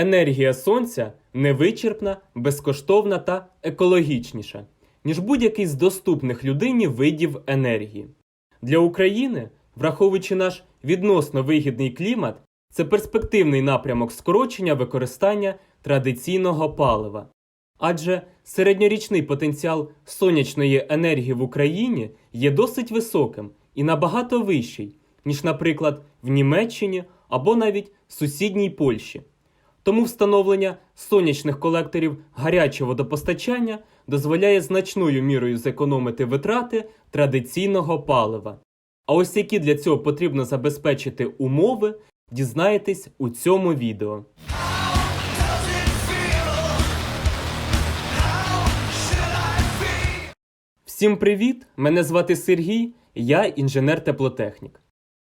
Енергія сонця невичерпна, безкоштовна та екологічніша, ніж будь-який з доступних людині видів енергії. Для України, враховуючи наш відносно вигідний клімат, це перспективний напрямок скорочення використання традиційного палива. Адже середньорічний потенціал сонячної енергії в Україні є досить високим і набагато вищий, ніж, наприклад, в Німеччині або навіть в сусідній Польщі. Тому встановлення сонячних колекторів гарячого водопостачання дозволяє значною мірою зекономити витрати традиційного палива. А ось які для цього потрібно забезпечити умови, дізнаєтесь у цьому відео. Всім привіт! Мене звати Сергій, я інженер-теплотехнік.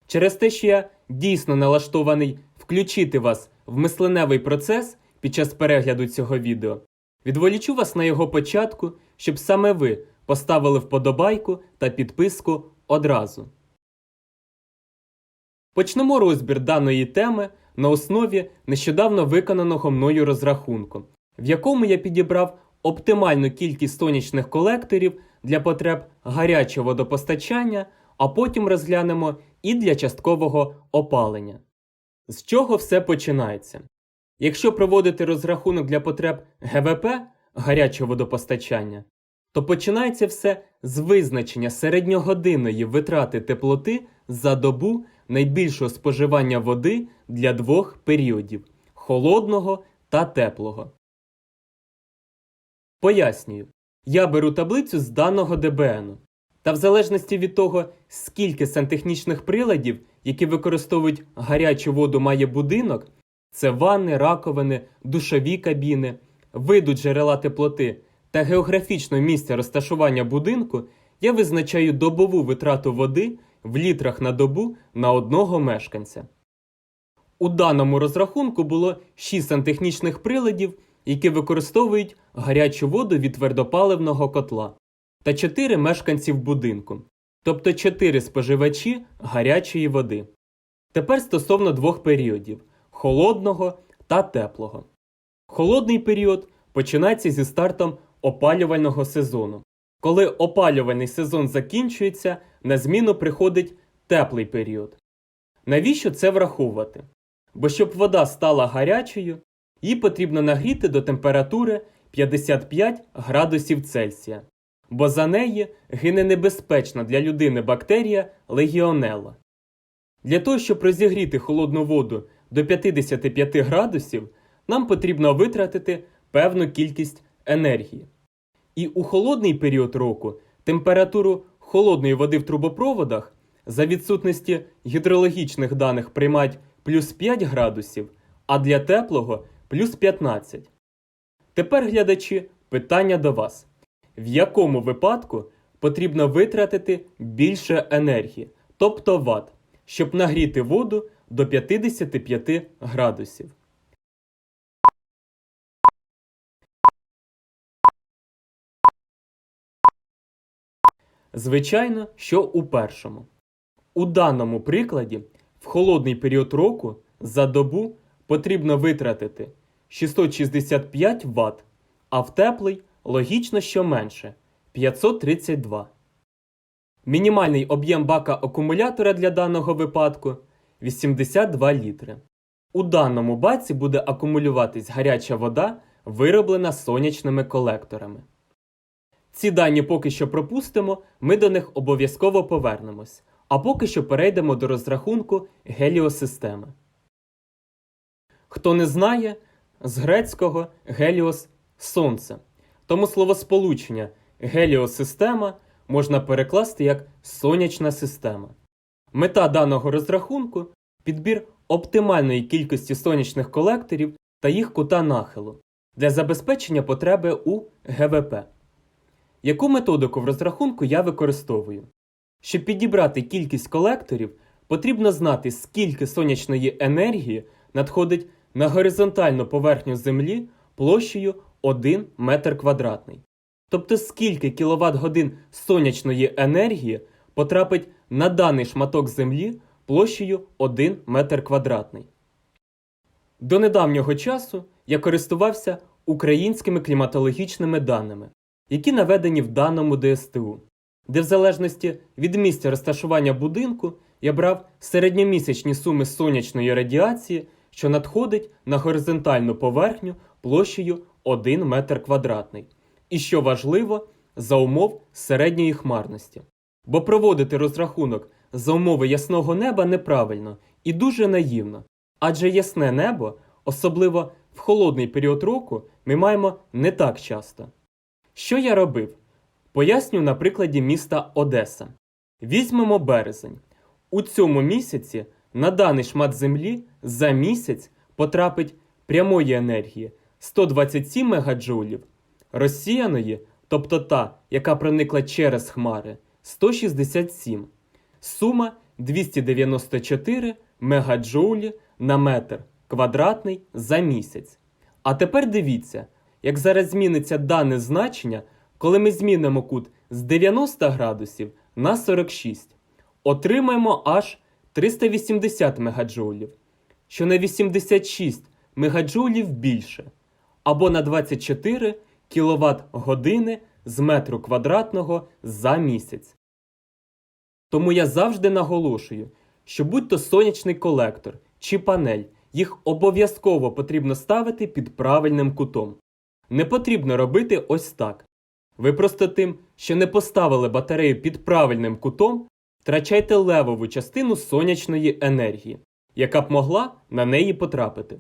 Через те, що я дійсно налаштований включити вас в мисленевий процес під час перегляду цього відео, відволічу вас на його початку, щоб саме ви поставили вподобайку та підписку одразу. Почнемо розбір даної теми на основі нещодавно виконаного мною розрахунку, в якому я підібрав оптимальну кількість сонячних колекторів для потреб гарячого водопостачання, а потім розглянемо і для часткового опалення. З чого все починається? Якщо проводити розрахунок для потреб ГВП гарячого водопостачання, то починається все з визначення середньогодинної витрати теплоти за добу найбільшого споживання води для двох періодів холодного та теплого. Пояснюю. Я беру таблицю з даного ДБН. Та в залежності від того, скільки сантехнічних приладів, які використовують гарячу воду, має будинок, це ванни, раковини, душові кабіни, виду джерела теплоти та географічного місця розташування будинку, я визначаю добову витрату води в літрах на добу на одного мешканця. У даному розрахунку було 6 сантехнічних приладів, які використовують гарячу воду від твердопаливного котла, та 4 мешканців будинку, тобто 4 споживачі гарячої води. Тепер стосовно двох періодів холодного та теплого. Холодний період починається зі стартом опалювального сезону. Коли опалювальний сезон закінчується, на зміну приходить теплий період. Навіщо це враховувати? Бо щоб вода стала гарячою, її потрібно нагріти до температури 55 градусів Цельсія, бо за неї гине небезпечна для людини бактерія легіонелла. Для того, щоб розігріти холодну воду до 55 градусів, нам потрібно витратити певну кількість енергії. І у холодний період року температуру холодної води в трубопроводах за відсутності гідрологічних даних приймають плюс 5 градусів, а для теплого плюс 15. Тепер, глядачі, питання до вас: в якому випадку потрібно витратити більше енергії, тобто ватт, щоб нагріти воду до 55 градусів? Звичайно, що у першому. У даному прикладі в холодний період року за добу потрібно витратити 665 Вт, а в теплий логічно що менше 532. Мінімальний об'єм бака акумулятора для даного випадку 82 літри. У даному баці буде акумулюватись гаряча вода, вироблена сонячними колекторами. Ці дані поки що пропустимо, ми до них обов'язково повернемось, а поки що перейдемо до розрахунку геліосистеми. Хто не знає, з грецького геліос сонце. Тому словосполучення геліосистема можна перекласти як сонячна система. Мета даного розрахунку підбір оптимальної кількості сонячних колекторів та їх кута нахилу для забезпечення потреби у ГВП. Яку методику в розрахунку я використовую? Щоб підібрати кількість колекторів, потрібно знати, скільки сонячної енергії надходить на горизонтальну поверхню Землі площею 1 метр квадратний. Тобто скільки кіловат годин сонячної енергії потрапить на даний шматок Землі площею 1 метр квадратний. До недавнього часу я користувався українськими кліматологічними даними, які наведені в даному ДСТУ, де в залежності від місця розташування будинку я брав середньомісячні суми сонячної радіації, що надходить на горизонтальну поверхню площею 1 метр квадратний. І що важливо, за умов середньої хмарності. Бо проводити розрахунок за умови ясного неба неправильно і дуже наївно, адже ясне небо, особливо в холодний період року, ми маємо не так часто. Що я робив? Поясню на прикладі міста Одеса. Візьмемо березень. У цьому місяці на даний шмат землі за місяць потрапить прямої енергії 127 мегаджоулів, розсіяної, тобто та, яка проникла через хмари, 167. Сума 294 мегаджоулі на метр квадратний за місяць. А тепер дивіться, як зараз зміниться дане значення, коли ми змінимо кут з 90 градусів на 46. Отримаємо аж 380 мегаджоулів, що на 86 мегаджоулів більше, або на 24 кВт години з метру квадратного за місяць. Тому я завжди наголошую, що будь-то сонячний колектор чи панель, їх обов'язково потрібно ставити під правильним кутом. Не потрібно робити ось так. Ви просто тим, що не поставили батарею під правильним кутом, втрачаєте левову частину сонячної енергії, яка б могла на неї потрапити.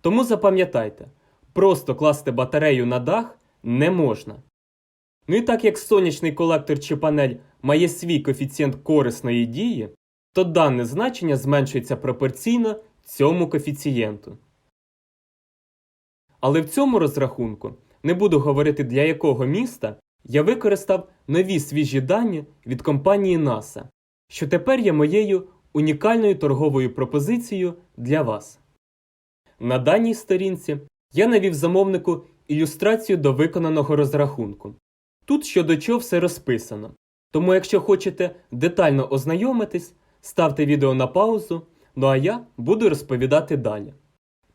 Тому запам'ятайте, просто класти батарею на дах не можна. Ну і так як сонячний колектор чи панель має свій коефіцієнт корисної дії, то дане значення зменшується пропорційно цьому коефіцієнту. Але в цьому розрахунку не буду говорити для якого міста я використав нові свіжі дані від компанії NASA, що тепер є моєю унікальною торговою пропозицією для вас. На даній сторінці я навів замовнику ілюстрацію до виконаного розрахунку. Тут щодо чого все розписано. Тому, якщо хочете детально ознайомитись, ставте відео на паузу, ну а я буду розповідати далі.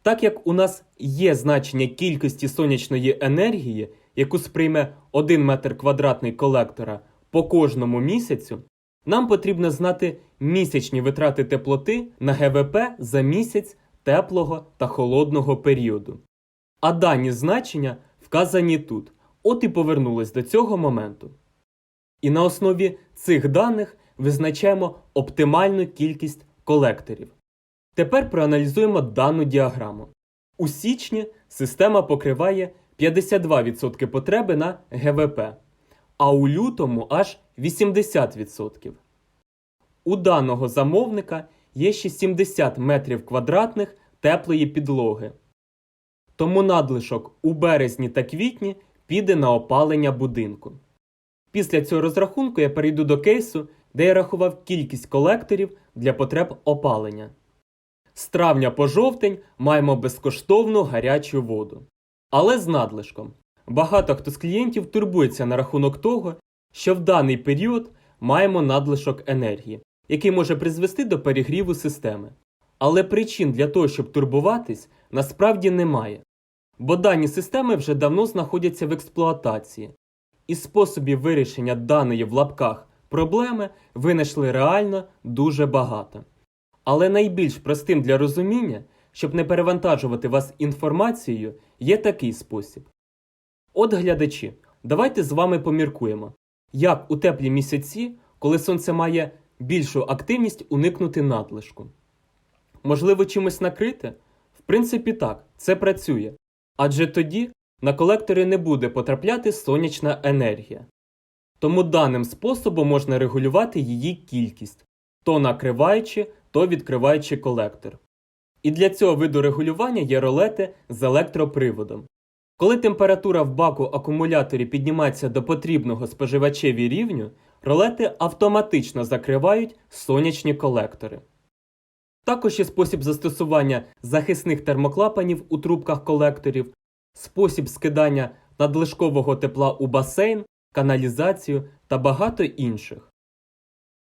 Так як у нас є значення кількості сонячної енергії, яку сприйме 1 метр квадратний колектора по кожному місяцю, нам потрібно знати місячні витрати теплоти на ГВП за місяць теплого та холодного періоду. А дані значення вказані тут. От і повернулись до цього моменту. І на основі цих даних визначаємо оптимальну кількість колекторів. Тепер проаналізуємо дану діаграму. У січні система покриває 52% потреби на ГВП, а у лютому аж 80%. У даного замовника є ще 70 метрів квадратних теплої підлоги. Тому надлишок у березні та квітні піде на опалення будинку. Після цього розрахунку я перейду до кейсу, де я рахував кількість колекторів для потреб опалення. З травня по жовтень маємо безкоштовну гарячу воду. Але з надлишком. Багато хто з клієнтів турбується на рахунок того, що в даний період маємо надлишок енергії, який може призвести до перегріву системи. Але причин для того, щоб турбуватись, насправді немає. Бо дані системи вже давно знаходяться в експлуатації, і способів вирішення даної в лапках проблеми винайшли реально дуже багато. Але найбільш простим для розуміння, щоб не перевантажувати вас інформацією, є такий спосіб. От глядачі, давайте з вами поміркуємо, як у теплі місяці, коли сонце має більшу активність уникнути надлишку. Можливо, чимось накрити? В принципі, так, це працює. Адже тоді на колектори не буде потрапляти сонячна енергія. Тому даним способом можна регулювати її кількість, то накриваючи, то відкриваючи колектор. І для цього виду регулювання є ролети з електроприводом. Коли температура в баку акумуляторі піднімається до потрібного споживачеві рівню, ролети автоматично закривають сонячні колектори. Також є спосіб застосування захисних термоклапанів у трубках колекторів, спосіб скидання надлишкового тепла у басейн, каналізацію та багато інших.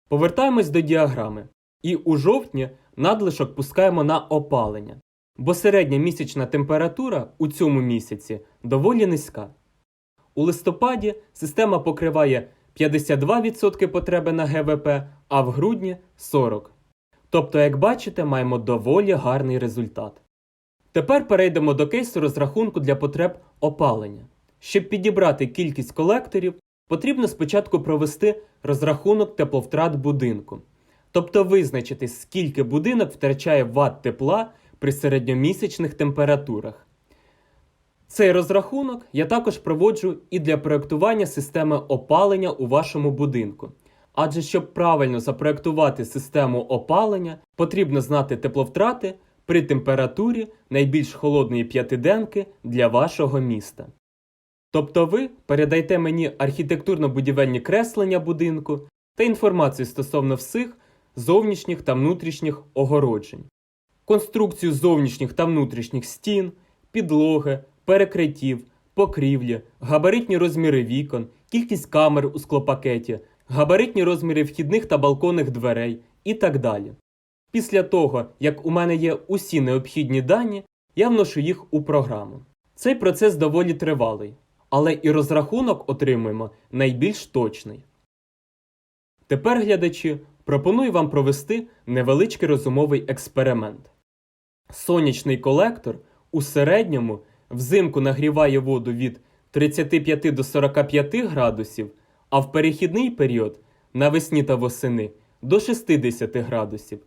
Повертаємось до діаграми. І у жовтні надлишок пускаємо на опалення. бо середня місячна температура у цьому місяці доволі низька. У листопаді система покриває 52% потреби на ГВП, а в грудні 40%. Тобто, як бачите, маємо доволі гарний результат. Тепер перейдемо до кейсу розрахунку для потреб опалення. Щоб підібрати кількість колекторів, потрібно спочатку провести розрахунок тепловтрат будинку, тобто визначити, скільки будинок втрачає ватт тепла при середньомісячних температурах. Цей розрахунок я також проводжу і для проєктування системи опалення у вашому будинку. Адже щоб правильно запроєктувати систему опалення, потрібно знати тепловтрати при температурі найбільш холодної п'ятиденки для вашого міста. Тобто ви передайте мені архітектурно-будівельні креслення будинку та інформацію стосовно всіх зовнішніх та внутрішніх огороджень, конструкцію зовнішніх та внутрішніх стін, підлоги, перекриттів, покрівлі, габаритні розміри вікон, кількість камер у склопакеті, габаритні розміри вхідних та балконних дверей і так далі. Після того, як у мене є усі необхідні дані, я вношу їх у програму. Цей процес доволі тривалий, але і розрахунок отримуємо найбільш точний. Тепер, глядачі, пропоную вам провести невеличкий розумовий експеримент. Сонячний колектор у середньому взимку нагріває воду від 35 до 45 градусів, а в перехідний період навесні та восени до 60 градусів,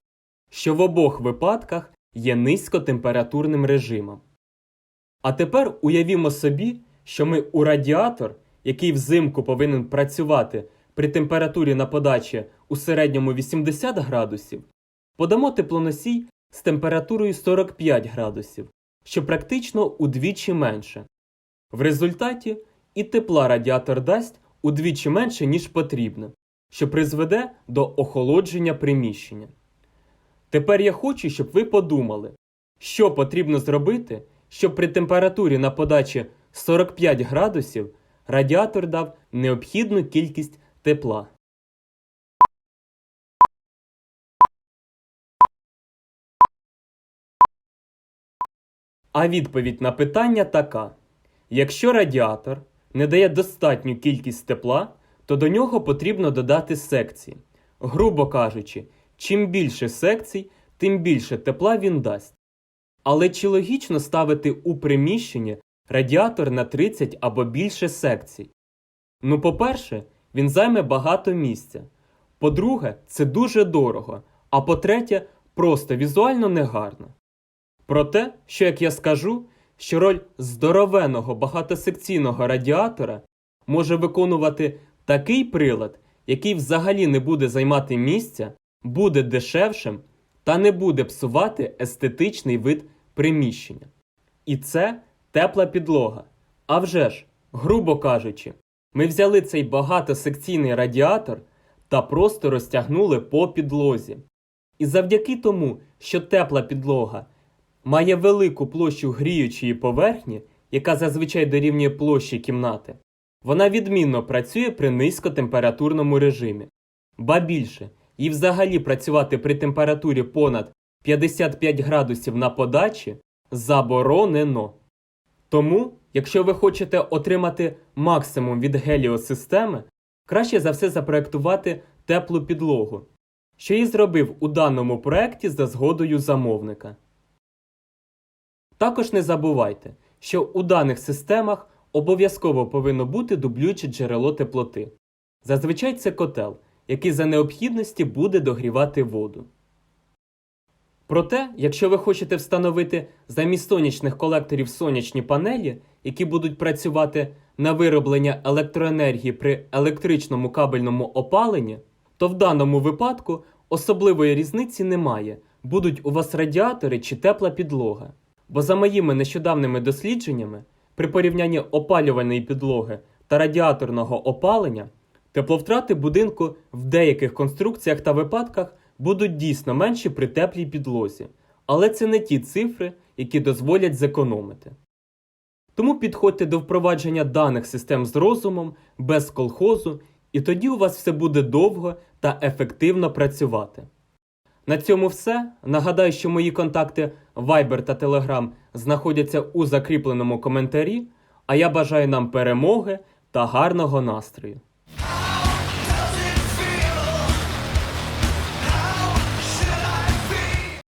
що в обох випадках є низькотемпературним режимом. А тепер уявімо собі, що ми у радіатор, який взимку повинен працювати при температурі на подачі у середньому 80 градусів, подамо теплоносій з температурою 45 градусів, що практично удвічі менше. В результаті і тепла радіатор дасть удвічі менше, ніж потрібно, що призведе до охолодження приміщення. Тепер я хочу, щоб ви подумали, що потрібно зробити, щоб при температурі на подачі 45 градусів радіатор дав необхідну кількість тепла. А відповідь на питання така: якщо радіатор не дає достатню кількість тепла, то до нього потрібно додати секції. Грубо кажучи, чим більше секцій, тим більше тепла він дасть. Але чи логічно ставити у приміщенні радіатор на 30 або більше секцій? Ну, по-перше, він займе багато місця. По-друге, це дуже дорого. А по-третє, просто візуально негарно. Про те, що як я скажу, що роль здоровеного багатосекційного радіатора може виконувати такий прилад, який взагалі не буде займати місця, буде дешевшим та не буде псувати естетичний вид приміщення. І це тепла підлога. А вже ж, грубо кажучи, ми взяли цей багатосекційний радіатор та просто розтягнули по підлозі. І завдяки тому, що тепла підлога має велику площу гріючої поверхні, яка зазвичай дорівнює площі кімнати, вона відмінно працює при низькотемпературному режимі. Ба більше, їй взагалі працювати при температурі понад 55 градусів на подачі заборонено. Тому, якщо ви хочете отримати максимум від геліосистеми, краще за все запроектувати теплу підлогу, що і зробив у даному проєкті за згодою замовника. Також не забувайте, що у даних системах обов'язково повинно бути дублююче джерело теплоти. Зазвичай це котел, який за необхідності буде догрівати воду. Проте, якщо ви хочете встановити замість сонячних колекторів сонячні панелі, які будуть працювати на вироблення електроенергії при електричному кабельному опаленні, то в даному випадку особливої різниці немає, будуть у вас радіатори чи тепла підлога. Бо за моїми нещодавними дослідженнями, при порівнянні опалювальної підлоги та радіаторного опалення, тепловтрати будинку в деяких конструкціях та випадках будуть дійсно менші при теплій підлозі, але це не ті цифри, які дозволять зекономити. Тому підходьте до впровадження даних систем з розумом, без колхозу, і тоді у вас все буде довго та ефективно працювати. На цьому все. Нагадаю, що мої контакти Viber та Telegram знаходяться у закріпленому коментарі. А я бажаю нам перемоги та гарного настрою.